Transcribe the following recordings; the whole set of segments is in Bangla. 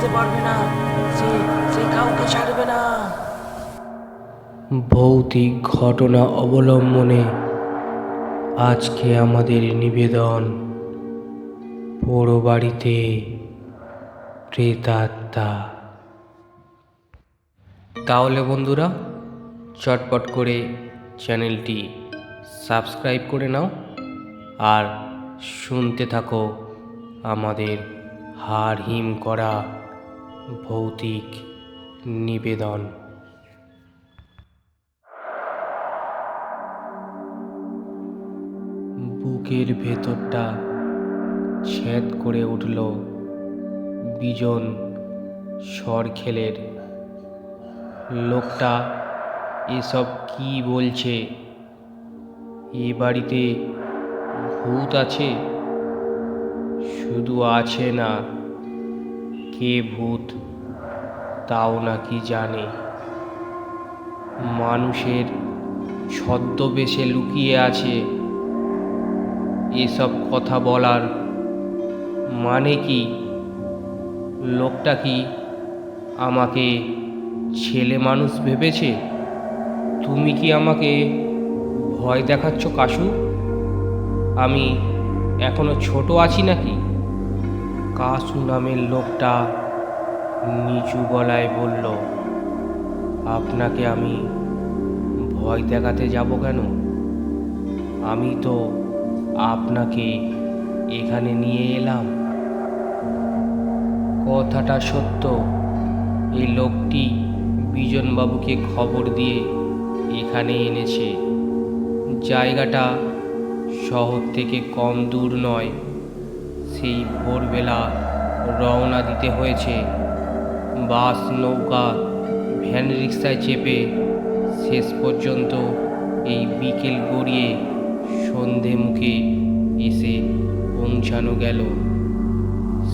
বাঁচতে পারবে না, সে সে কাউকে ছাড়বে না। ভৌতিক ঘটনা অবলম্বনে আজকে আমাদের নিবেদন পোড়ো বাড়িতে প্রেতাত্মা। তাহলে বন্ধুরা, চটপট করে চ্যানেলটি সাবস্ক্রাইব করে নাও আর শুনতে থাকো আমাদের হাড় হিম করা ভৌতিক নিবেদন। বুকের ভেতরটা ছেদ করে উঠল বিজন সরখেলের। লোকটা এসব কি বলছে? এ বাড়িতে ভূত আছে? শুধু আছে না কে ভূত, তাও নাকি জানে। মানুষের ছদ্মবেশে লুকিয়ে আছে এসব কথা বলার মানে কি? লোকটা কি আমাকে ছেলে মানুষ ভেবেছে? তুমি কি আমাকে ভয় দেখাচ্ছ কাশু আমি এখনও ছোট আছি নাকি? কাশু নামের লোকটা নিচু গলায় বলল, আপনাকে আমি ভয় দেখাতে যাব কেন? আমি তো আপনাকে এখানে নিয়ে এলাম। কথাটা সত্য। এই লোকটি বিজনবাবুকে খবর দিয়ে এখানে এনেছে। জায়গাটা শহর থেকে কম দূর নয়। সেই ভোরবেলা রওনা দিতে হয়েছে। বাস, নৌকা, ভ্যান রিক্সায় চেপে শেষ পর্যন্ত এই বিকেল গড়িয়ে সন্ধে মুখে এসে পৌঁছানো গেল।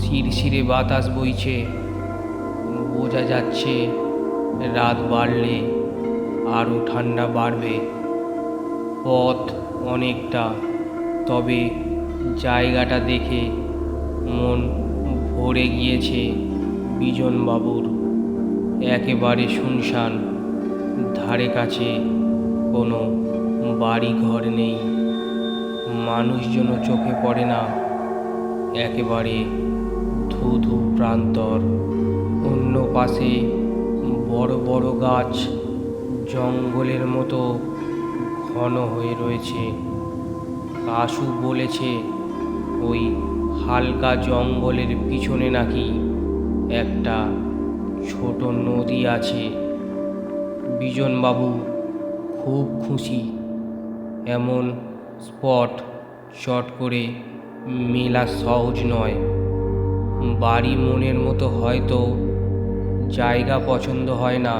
শিরশিরে বাতাস বইছে, বোঝা যাচ্ছে রাত বাড়লে আরও ঠান্ডা বাড়বে। পথ অনেকটা, তবে জায়গাটা দেখে মন ভরে গিয়েছে বিজন বাবুর একেবারে শুনশান, ধারে কাছে কোনো বাড়ি ঘর নেই মানুষজন চোখে পড়ে না, একেবারে ধু ধু প্রান্তর। অন্য পাশে বড় বড় গাছ জঙ্গলের মতো ঘন হয়ে রয়েছে। কাশু বলেছে, ওই হালকা জঙ্গলের পিছনে নাকি একটা ছোট নদী আছে। বিজনবাবু খুব খুশি। এমন স্পট চট করে মেলা সহজ নয়। বাড়ি মনের মতো হয়তো জায়গা পছন্দ হয় না।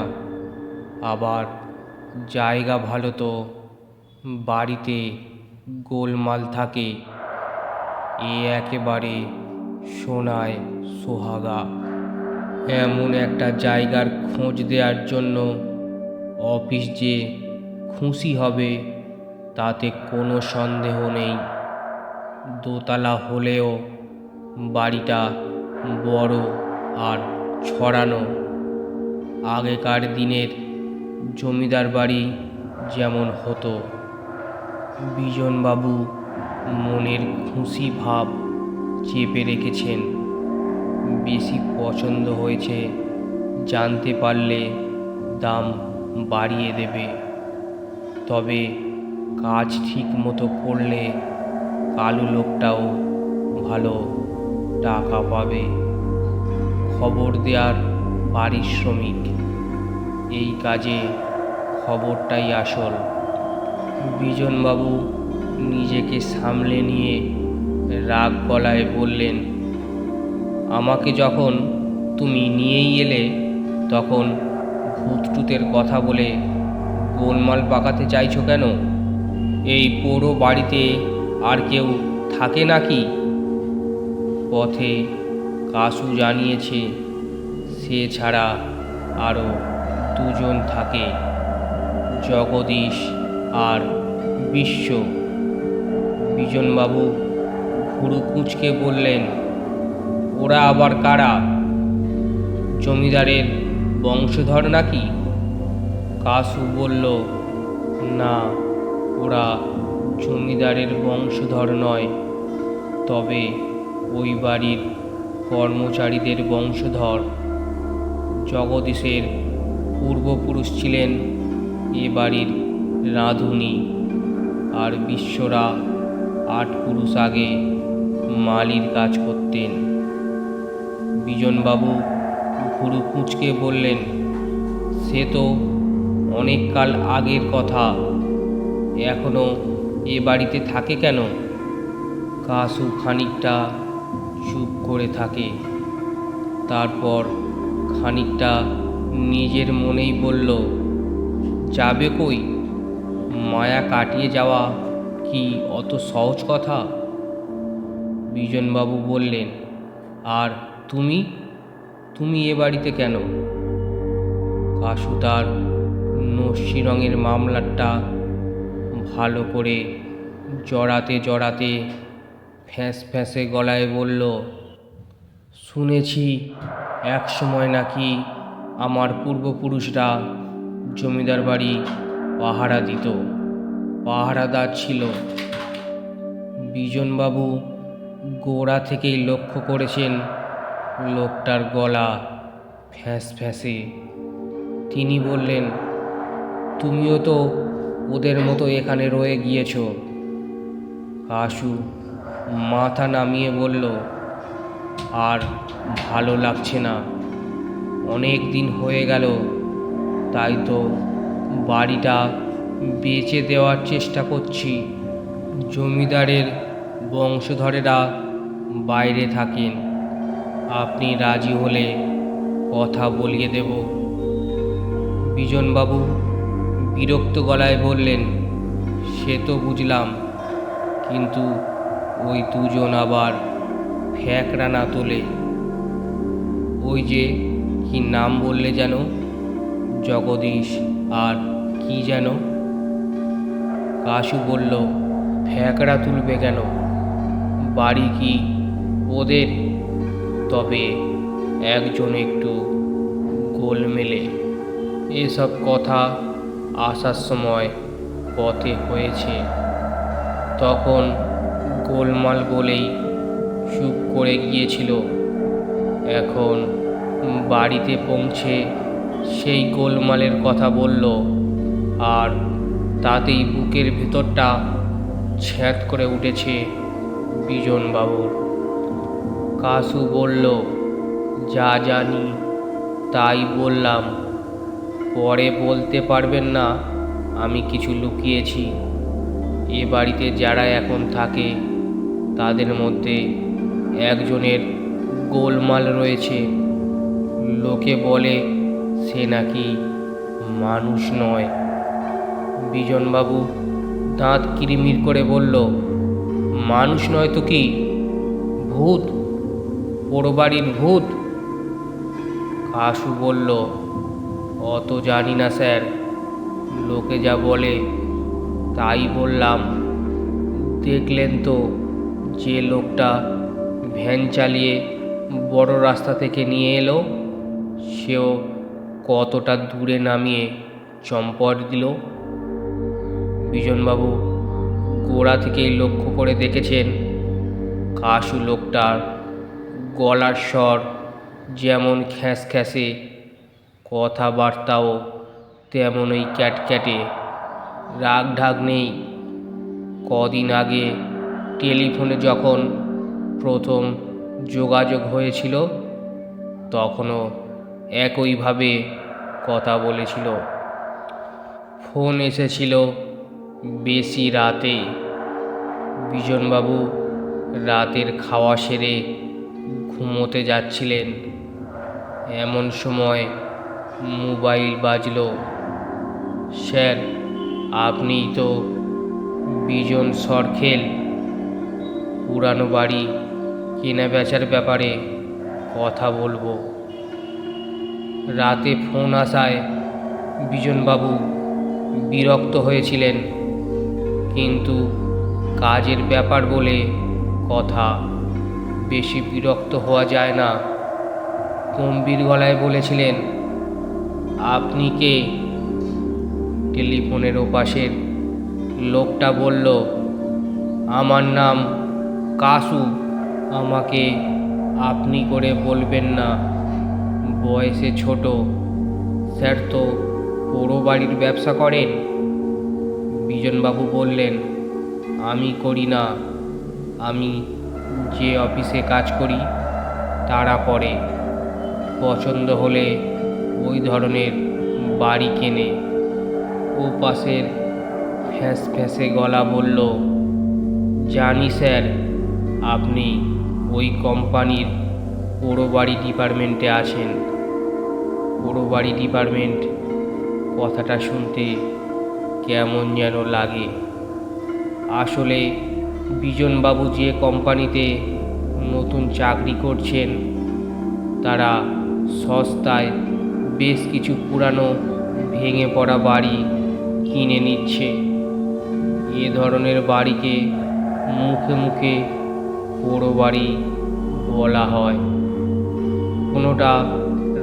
আবার জায়গা ভালো তো বাড়িতে গোলমাল থাকে। এ একেবারে সোনায় সোহাগা। এমন একটা জায়গার খোঁজ দেওয়ার জন্য অফিস যে খুশি হবে, তাতে কোনো সন্দেহ নেই। দোতলা হলেও বাড়িটা বড় আর ছড়ানো। আগেকার দিনের জমিদার বাড়ি যেমন হতো। বিজনবাবু মনের খুশি ভাব চেপে রেখেছেন। বেশি পছন্দ হয়েছে জানতে পারলে দাম বাড়িয়ে দেবে। তবে কাজ ঠিক মতো করলে কালু লোকটাও ভালো টাকা পাবে। খবর দেওয়ার পারিশ্রমিক, এই কাজে খবরটাই আসল। বিজনবাবু নিজেকে সামলে নিয়ে রাগ গলায় বললেন, আমাকে যখন তুমি নিয়েই এলে, তখন ভূতটুতের কথা বলে গোলমাল পাকাতে চাইছো কেন? এই পোড়ো বাড়িতে আর কেউ থাকে নাকি? পথে কাসু জানিয়েছে, সে ছাড়া আরও দুজন থাকে, জগদীশ আর বিশ্ব। বিজনবাবু ভুরু কুঁচকে বললেন, ওরা আবার কারা? জমিদারের বংশধর নাকি? কাসু বলল, না, ওরা জমিদারের বংশধর নয়, তবে ওই বাড়ির কর্মচারীদের বংশধর। জগদীশের পূর্বপুরুষ ছিলেন এ বাড়ির রাঁধুনি আর বিশ্বরা আট পুরুষ আগে মালির কাজ করতেন। বিজনবাবু ভুরু কুঁচকে বললেন, সে তো অনেক কাল আগের কথা। এখনও এ বাড়িতে থাকে কেন? কাসু খানিকটা চুপ করে থাকে। তারপর খানিকটা নিজের মনেই বলল, যাবে কই? মায়া কাটিয়ে যাওয়া কি অত সহজ কথা? বিজনবাবু বললেন, আর তুমি? তুমি এ বাড়িতে কেন? কাসু তার নস্যি রঙের মামলাটা ভালো করে জড়াতে জড়াতে ফ্যাঁস ফ্যাঁসে গলায় বলল, শুনেছি এক সময় নাকি আমার পূর্বপুরুষরা জমিদার বাড়ি পাহারা দিত। পাহারাদার ছিল। বিজনবাবু গোড়া থেকেই লক্ষ্য করেছেন লোকটার গলা ফ্যাঁস ফ্যাঁসে। তিনি বললেন, তুমিও তো ওদের মতো এখানে রয়ে গিয়েছ। আশু মাথা নামিয়ে বলল, আর ভালো লাগছে না। অনেক দিন হয়ে গেল, তাই তো বাড়িটা বেচে দেওয়ার চেষ্টা করছি। জমিদারের বংশধরেরা বাইরে থাকেন। আপনি রাজি হলে কথা বলিয়ে দেব। বিজনবাবু বিরক্ত গলায় বললেন, সে তো বুঝলাম, কিন্তু ওই দুজন আবার ফ্যাকরা না তোলে। ওই যে কি নাম বললে যেন? জগদীশ, আর কি যেন? কাশু বলল, ফ্যাকড়া তুলবে কেন? বাড়ি কি ওদের? তবে একজন একটু গোলমেলে এসব কথা আসার সময় পথে হয়েছে। তখন গোলমাল বলেই চুপ করে গিয়েছিল। এখন বাড়িতে পৌঁছে সেই গোলমালের কথা বলল আর তাতেই বুকের ভেতরটা ছ্যাঁত করে উঠেছে বিজনবাবুর। কাসু বলল, যা জানি, তাই বললাম। পরে বলতে পারবেন না, আমি কিছু লুকিয়েছি। এ বাড়িতে যারা এখন থাকে, তাদের মধ্যে একজনের গোলমাল রয়েছে। লোকে বলে, সে নাকি মানুষ নয়। বিজনবাবু দাঁত কিরিমির করে বলল, মানুষ নয় তো কি? ভূত? পোড়ো বাড়ির ভূত? কাসু বলল, অত জানি না স্যার। লোকে যা বলে, তাই বললাম। দেখলেন তো যে লোকটা ভ্যান চালিয়ে বড় রাস্তা থেকে নিয়ে এলো, সেও কতটা দূরে নামিয়ে চম্পট দিল। বিজনবাবু গোড়া থেকেই লক্ষ্য করে দেখেছেন কাশু লোকটার গলার স্বর যেমন খ্যাঁস খ্যাঁসে, কথাবার্তাও তেমনই ক্যাটক্যাটে। রাগ ঢাক নেই। কদিন আগে টেলিফোনে যখন প্রথম যোগাযোগ হয়েছিল, তখনও একইভাবে কথা বলেছিল। ফোন এসেছিল বেশি রাতে বিজনবাবু রাতের খাওয়া সেরে ঘুমোতে যাচ্ছিলেন। এমন সময় মোবাইল বাজলো। স্যার, আপনি তো বিজন সরখেল, পুরানো বাড়ি কেনা বেচার ব্যাপারে কথা বলব। রাতে ফোন আসায় বিজনবাবু বিরক্ত হয়েছিলেন। কিন্তু কাজের ব্যাপার বলে কথা বেশি বিরক্ত হওয়া যায় না। গম্ভীর গলায় বলেছিলেন, আপনি কে? টেলিফোনের ওপাশের লোকটা বলল, আমার নাম কাসু। আমাকে আপনি করে বলবেন না। বয়সে ছোট। স্যার তো পোড়ো বাড়ির ব্যবসা করেন। বিজনবাবু বললেন, আমি করি না। আমি যে অফিসে কাজ করি, তারা করে। পছন্দ হলে ওই ধরনের বাড়ি কেনে। ও পাশের ফ্যাঁস ফ্যাঁসে গলা বলল, জানি স্যার, আপনি ওই কোম্পানির পোড়ো বাড়ি ডিপার্টমেন্টে আছেন। পোড়ো বাড়ি ডিপার্টমেন্ট কথাটা শুনতে কেমন যেন লাগে। আসলে বিজনবাবু যে কোম্পানিতে নতুন চাকরি করছেন, তারা সস্তায় বেশ কিছু পুরানো ভেঙে পড়া বাড়ি কিনে নিচ্ছে। এ ধরনের বাড়িকে মুখে মুখে পোড়ো বাড়ি বলা হয়। কোনোটা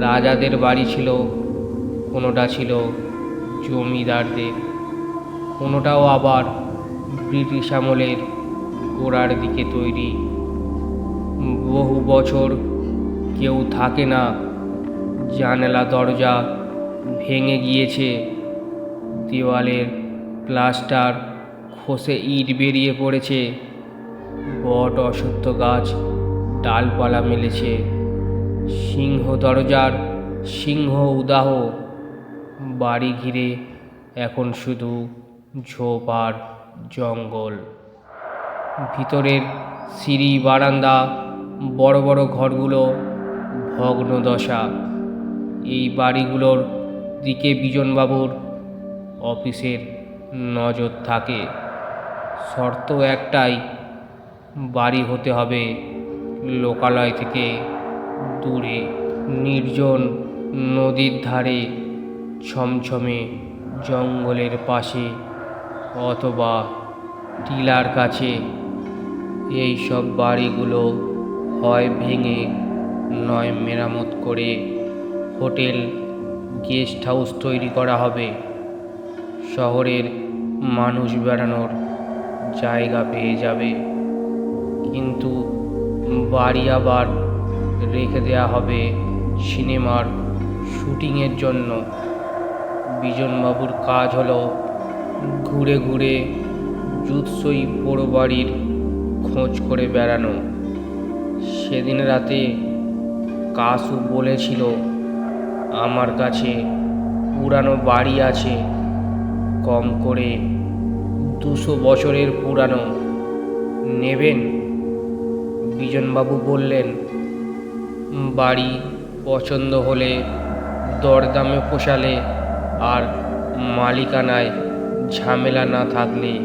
রাজাদের বাড়ি ছিল, কোনোটা ছিল জমিদারদের। কোনোটাও আবার ব্রিটিশ আমলের গোড়ার দিকে তৈরি। বহু বছর কেউ থাকে না, জানালা দরজা ভেঙে গিয়েছে, দেওয়ালের প্লাস্টার খসে ইট বেরিয়ে পড়েছে, বট অসত্য গাছ, ডালপালা মেলেছে, সিংহ দরজার সিংহ উদাহ, বাড়ি ঘিরে এখন শুধু ঝোপ আর জঙ্গল। ভিতরের সিঁড়ি, বারান্দা, বড় বড় ঘরগুলো ভগ্ন দশা এই বাড়িগুলোর দিকে বিজনবাবুর অফিসের নজর থাকে। শর্ত একটাই, বাড়ি হতে হবে লোকালয় থেকে দূরে। নির্জন নদীর ধারে ছমছমে জঙ্গলের পাশে অথবা টিলার কাছে এই সব বাড়িগুলো হয় ভেঙে, নয় মেরামত করে হোটেল, গেস্ট হাউস তৈরি করা হবে। শহরের মানুষ বেড়ানোর জায়গা পেয়ে যাবে। কিন্তু বাড়ি আবার রেখে দেয়া হবে সিনেমার শুটিংয়ের জন্য। বিজনবাবুর কাজ হলো ঘুরে ঘুরে জুৎসই পোড়ো বাড়ির খোঁজ করে বেড়ানো। সেদিন রাতে কাসু বলেছিল, আমার কাছে পুরানো বাড়ি আছে, কম করে দুশো বছরের পুরানো। নেবেন? বিজনবাবু বললেন, বাড়ি পছন্দ হলে দরদামে পোষালে আর মালিকানায় ঝামেলা না থাকলে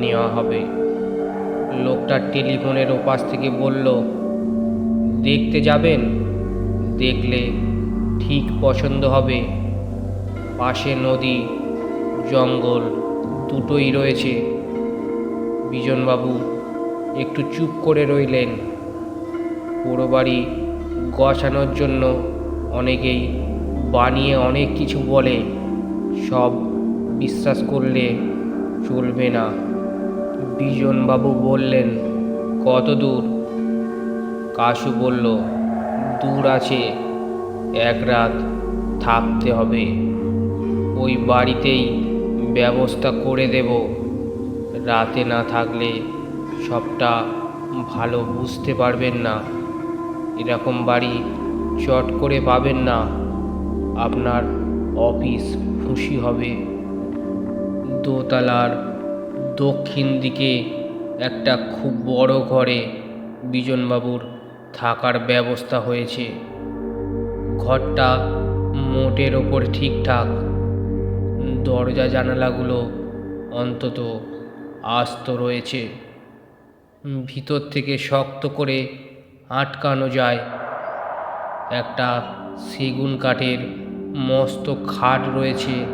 নেওয়া হবে। লোকটা টেলিফোনের ওপাশ থেকে বলল, দেখতে যাবেন? দেখলে ঠিক পছন্দ হবে। পাশে নদী, জঙ্গল দুটোই রয়েছে। বিজনবাবু একটু চুপ করে রইলেন। পুরো বাড়ি গছানোর জন্য অনেকেই বানিয়ে অনেক কিছু বলে, সব বিশ্বাস করলে চলবে না। বিজনবাবু বললেন, কত দূর? কাশু বলল, দূর আছে, এক রাত থাকতে হবে। ওই বাড়িতেই ব্যবস্থা করে দেব। রাতে না থাকলে সবটা ভালো বুঝতে পারবেন না। এরকম বাড়ি চট করে পাবেন না। আপনার অফিস খুশি হবে। দোতলার দক্ষিণ দিকে একটা খুব বড় ঘরে বিজনবাবুর থাকার ব্যবস্থা হয়েছে। ঘরটা মোটের ওপর ঠিকঠাক। দরজা জানালাগুলো অন্তত আস্ত রয়েছে। ভিতর থেকে শক্ত করে আটকানো যায় একটা সেগুন কাঠের মস্ত খাট রয়েছে।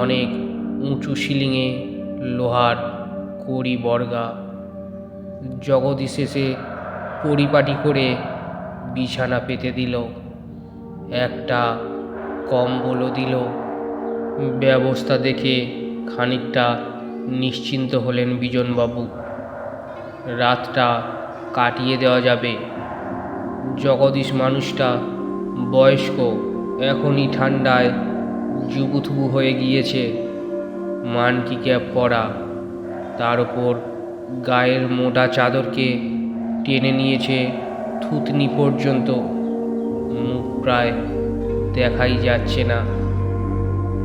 অনেক উঁচু সিলিংয়ে লোহার কড়ি বর্গা। জগদীশ এসে পরিপাটি করে বিছানা পেতে দিল। একটা কম্বলও দিল। ব্যবস্থা দেখে খানিকটা নিশ্চিন্ত হলেন বিজনবাবু। রাতটা কাটিয়ে দেওয়া যাবে। জগদীশ মানুষটা বয়স্ক, এখনই ঠান্ডায় জুবুথুবু হয়ে গিয়েছে। মানকি ক্যাপ পরা তার উপর গায়ের মোটা চাদরকে টেনে নিয়েছে থুতনি পর্যন্ত। মুখ প্রায় দেখাই যাচ্ছে না।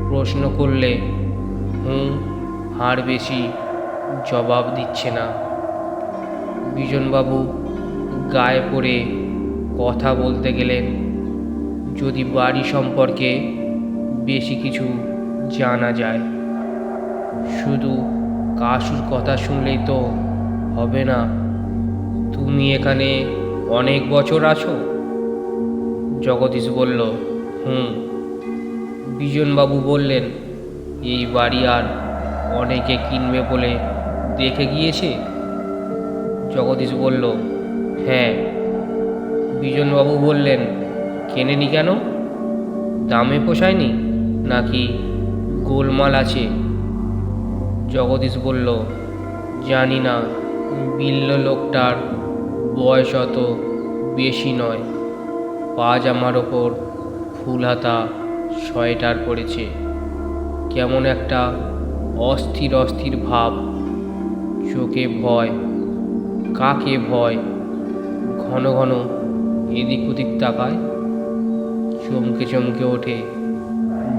প্রশ্ন করলে, হুঁ, হার বেশি জবাব দিচ্ছে না। বিজনবাবু গায়ে পড়ে কথা বলতে গেলেন, যদি বাড়ি সম্পর্কে বেশি কিছু জানা যায়। শুধু কাশুর কথা শুনলেই তো হবে না। তুমি এখানে অনেক বছর আছো? জগদীশ বলল, হুম। বিজনবাবু বললেন, এই বাড়ি আর অনেকে কিনবে বলে দেখে গিয়েছে? জগদীশ বলল হ্যাঁ। বিজনবাবু বললেন, কেনেনি কেন? দামে পোষায়নি নাকি গোলমাল আছে? জগদীশ বলল, জানি না বিল্ল লোকটার বয়স অত বেশি নয়। পাজামার ওপর ফুল হাতা, সোয়েটার পড়েছে কেমন একটা অস্থির অস্থির ভাব। চোখে ভয়, কাকে ভয়? ঘন ঘন এদিক ওদিক তাকায়। চমকে চমকে ওঠে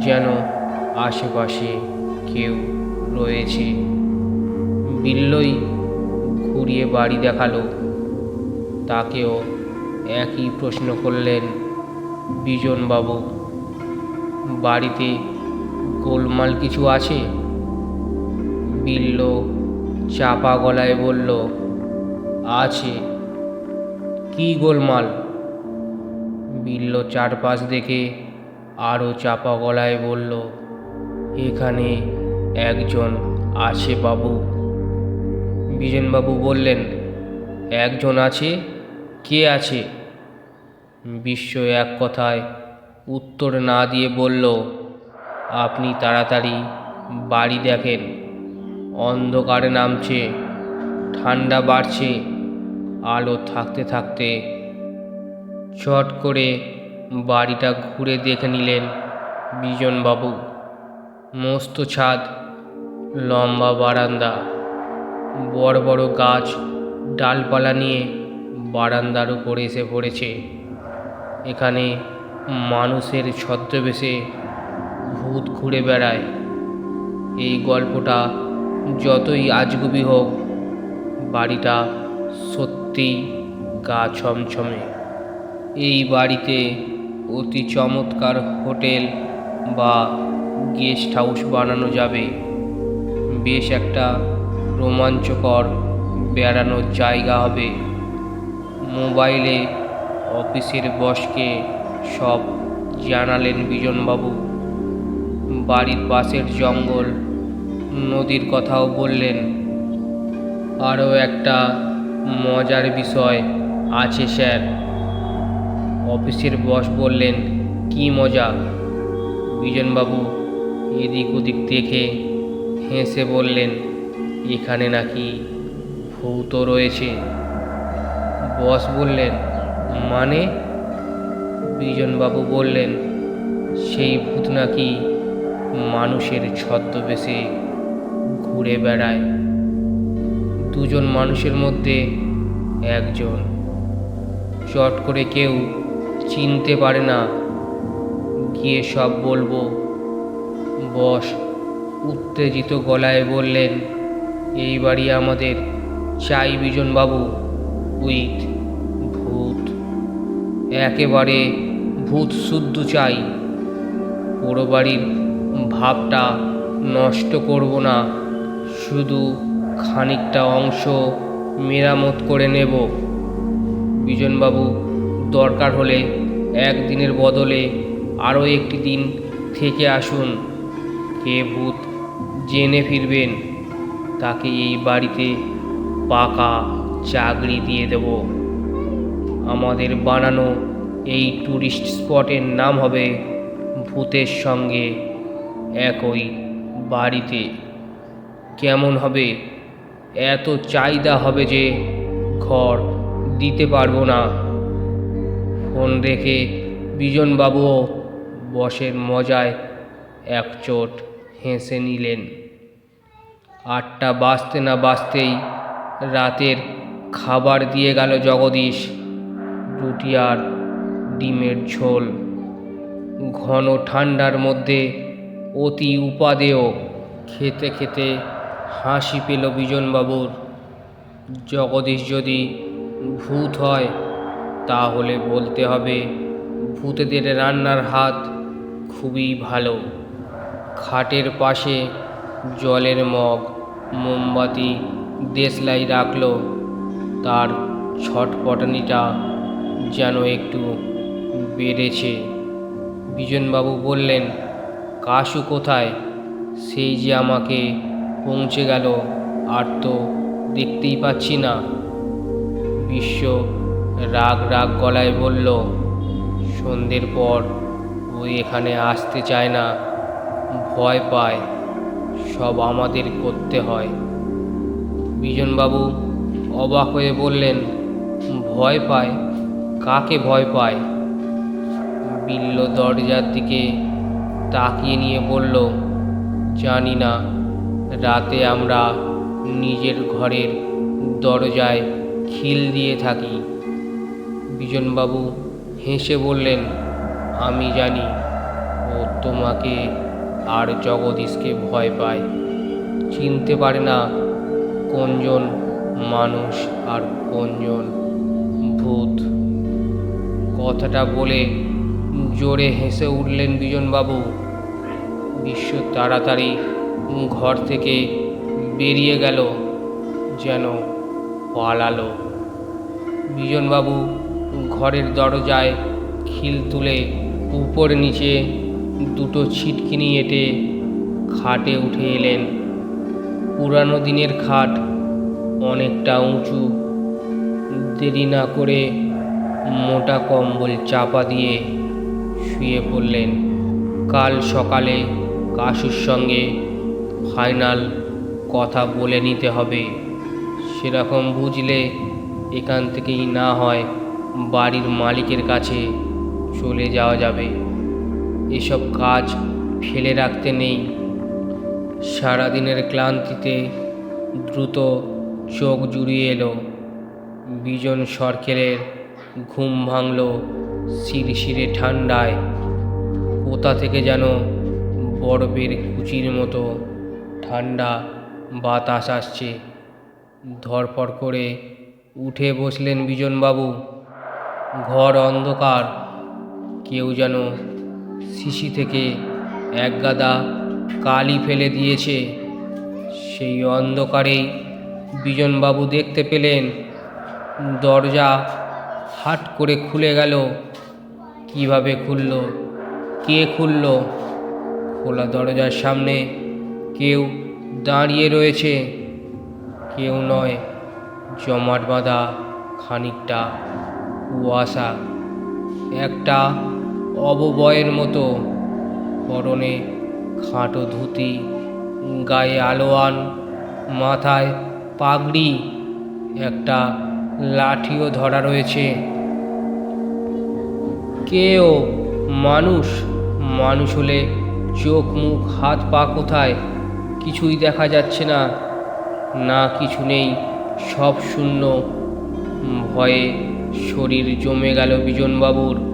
যেন আশেপাশে কেউ। রয়েছে। বিল্লই ঘুরিয়ে বাড়ি দেখাল। তাকেও একই প্রশ্ন করলেন বিজনবাবু। বাড়িতে গোলমাল কিছু আছে? বিল্ল চাপা গলায় বলল, আছে। কি গোলমাল? বিল্ল চারপাশ দেখে আরও চাপা গলায় বলল, এখানে একজন আছে বাবু। বিজনবাবু বললেন, একজন আছে? কে আছে? বিশ্ব এক কথায় উত্তর না দিয়ে বলল, আপনি তাড়াতাড়ি বাড়ি দেখেন। অন্ধকারে নামছে ঠান্ডা বাড়ছে, আলো থাকতে থাকতে। চট করে বাড়িটা ঘুরে দেখে নিলেন বিজনবাবু। মস্ত ছাদ লম্বা বারান্দা, বড় বড় গাছ, ডালপালা নিয়ে বারান্দার উপরে এসে পড়েছে। এখানে মানুষের ছদ্মবেশে ভূত ঘুরে বেড়ায়। এই গল্পটা যতই আজগুবি হোক, বাড়িটা সত্যিই গা ছমছমে। এই বাড়িতে অতি চমৎকার হোটেল বা গেস্ট হাউস বানানো যাবে। বেশ একটা রোমাঞ্চকর বেড়ানোর জায়গা হবে। মোবাইলে অফিসের বসকে সব জানালেন বিজনবাবু। বাড়ির পাশের জঙ্গল, নদীর কথাও বললেন। আরও একটা মজার বিষয় আছে স্যার। অফিসের বস বললেন, কি মজা? বিজনবাবু এদিক ওদিক দেখে হেসে বললেন, এখানে নাকি ভূতও রয়েছে? বস বললেন মানে? বিজনবাবু বললেন, সেই ভূত নাকি মানুষের ছদ্মবেশে ঘুরে বেড়ায়। দুজন মানুষের মধ্যে একজন। চট করে কেউ চিনতে পারে না। গিয়ে সব বলব। বস উত্তেজিত গলায় বললেন, এই বাড়ি আমাদের, চাই বিজনবাবু, উইথ ভূত। একেবারে ভূত শুদ্ধ চাই। পুরো বাড়ির ভাবটা নষ্ট করব না, শুধু খানিকটা অংশ মেরামত করে নেব। বিজনবাবু দরকার হলে একদিনের বদলে আরও একটি দিন থেকে আসুন। কে ভূত জেনে ফিরবেন, তাকে এই বাড়িতে পাকা চাকরি দিয়ে দেব। আমাদের বানানো এই ট্যুরিস্ট স্পটের নাম হবে ভূতের সঙ্গে একই বাড়িতে। কেমন হবে? এত চাহিদা হবে যে ঘর দিতে পারব না। ফোন রেখে বিজনবাবুও বসের মজায় একচোট হেসে নিলেন। আটটা বাজতে না বাজতেই রাতের খাবার দিয়ে গেল জগদীশ। রুটি আর ডিমের ঝোল। ঘন ঠান্ডার মধ্যে অতি উপাদেয় খেতে খেতে হাসি পেল বিজনবাবুর। জগদীশ যদি ভূত হয়, তাহলে বলতে হবে ভূতেদের রান্নার হাত খুবই ভালো। খাটের পাশে জলের মগ। মোমবাতি, দেশলাই রাখল। তার ছটপটানিটা যেন একটু বেড়েছে। বিজনবাবু বললেন, কাশু কোথায়? সেই যে আমাকে পৌঁছে গেল, আর তো দেখতেই পাচ্ছি না। বিশ্ব রাগ রাগ গলায় বলল, সন্ধ্যের পর ওই এখানে আসতে চায় না, ভয় পায়। সব আমাদের করতে হয়। বিজনবাবু অবাক হয়ে বললেন, ভয় পায়? কাকে ভয় পায়? বিল্ল দরজার দিকে তাকিয়ে নিয়ে বলল, জানি না, রাতে আমরা নিজের ঘরের দরজায় খিল দিয়ে থাকি। বিজনবাবু হেসে বললেন, আমি জানি, ও তোমাকে আর জগদীশকে ভয় পায়। চিনতে পারে না কোনজন মানুষ আর কোনজন ভূত। কথাটা বলে জোরে হেসে উঠলেন বিজনবাবু। বিশ্ব তাড়াতাড়ি ঘর থেকে বেরিয়ে গেল, যেন পালালো। বিজনবাবু ঘরের দরজায় খিল তুলে উপর নিচে দুটো ছিটকিনি এঁটে খাটে উঠে এলেন। পুরানো দিনের খাট অনেকটা উঁচু। দেরি না করে মোটা কম্বল চাপা দিয়ে শুয়ে পড়লেন। কাল সকালে কাশুর সঙ্গে ফাইনাল কথা বলে নিতে হবে। সেরকম বুঝলে এখান থেকেই না হয় বাড়ির মালিকের কাছে চলে যাওয়া যাবে। এসব কাজ ফেলে রাখতে নেই। সারাদিনের ক্লান্তিতে দ্রুত চোখ জুড়িয়ে এলো। বিজন সরকেলের ঘুম ভাঙল শিরশিরে ঠান্ডায়। কোথা থেকে যেন বরফের কুচির মতো ঠান্ডা বাতাস আসছে। ধরপড় করে উঠে বসলেন বিজনবাবু। ঘর অন্ধকার, কেউ যেন শিশি থেকে এক গাদা কালি ফেলে দিয়েছে। সেই অন্ধকারেই বিজনবাবু দেখতে পেলেন, দরজা হাট করে খুলে গেল। কীভাবে খুলল? কে খুলল? খোলা দরজার সামনে কেউ দাঁড়িয়ে রয়েছে। কেউ নয়, জমাট বাঁধা খানিকটা কুয়াশা। একটা অববয়ের মতো পরনে খাটো ধুতি, গায়ে আলোয়ান, মাথায় পাগড়ি, একটা লাঠিও ধরা রয়েছে। কেও মানুষ মানুষ হলে চোখ মুখ হাত পা কোথায় কিছুই দেখা যাচ্ছে না। না কিছু নেই, সব শূন্য। ভয়ে শরীর জমে গেল বিজনবাবুর।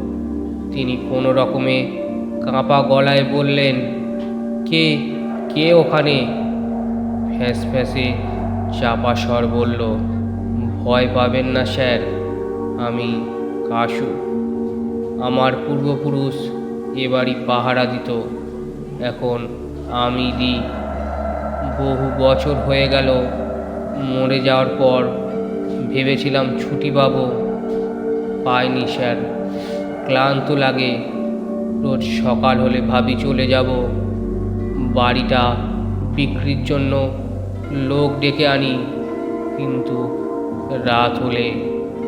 তিনি কোনো রকমে কাঁপা গলায় বললেন, কে কে ওখানে? ফ্যাঁস ফ্যাঁসে চাপা স্বর বলল, ভয় পাবেন না স্যার, আমি কাশু। আমার পূর্বপুরুষ এ বাড়ি পাহারা দিত। এখন আমি দিই বহু বছর হয়ে গেল, মরে যাওয়ার পর ভেবেছিলাম ছুটি পাবো। পাইনি স্যার। ক্লান্ত লাগে। রোজ সকাল হলে ভাবি চলে যাব। বাড়িটা বিক্রির জন্য লোক ডেকে আনি। কিন্তু রাত হলে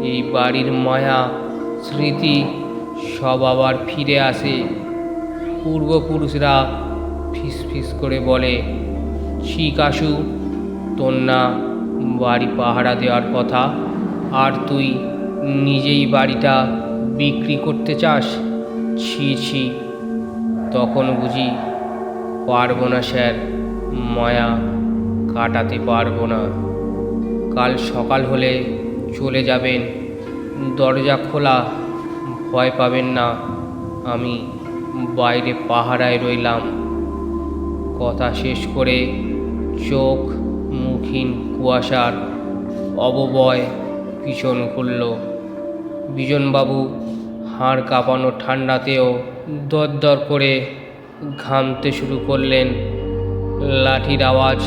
এই বাড়ির মায়া, স্মৃতি সব আবার ফিরে আসে। পূর্বপুরুষরা ফিস ফিস করে বলে শিকাশু তোর না বাড়ি পাহারা দেওয়ার কথা। আর তুই নিজেই বাড়িটা বিক্রি করতে চাস? ছি ছি। তখন বুঝি পারব না স্যার, মায়া কাটাতে পারব না। কাল সকাল হলে চলে যাবেন, দরজা খোলা, ভয় পাবেন না। আমি বাইরে পাহারায় রইলাম। কথা শেষ করে চোখ মুখহীন কুয়াশার অববয় পিছন ঘুরল। বিজনবাবু হাড় কাঁপানো ঠান্ডাতেও দরদর করে ঘামতে শুরু করলেন। লাঠির আওয়াজ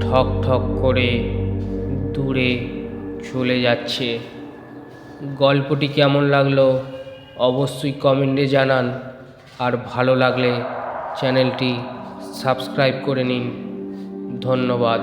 ঠক ঠক করে দূরে চলে যাচ্ছে। গল্পটি কেমন লাগল অবশ্যই কমেন্টে জানান। আর ভালো লাগলে চ্যানেলটি সাবস্ক্রাইব করে নিন। ধন্যবাদ।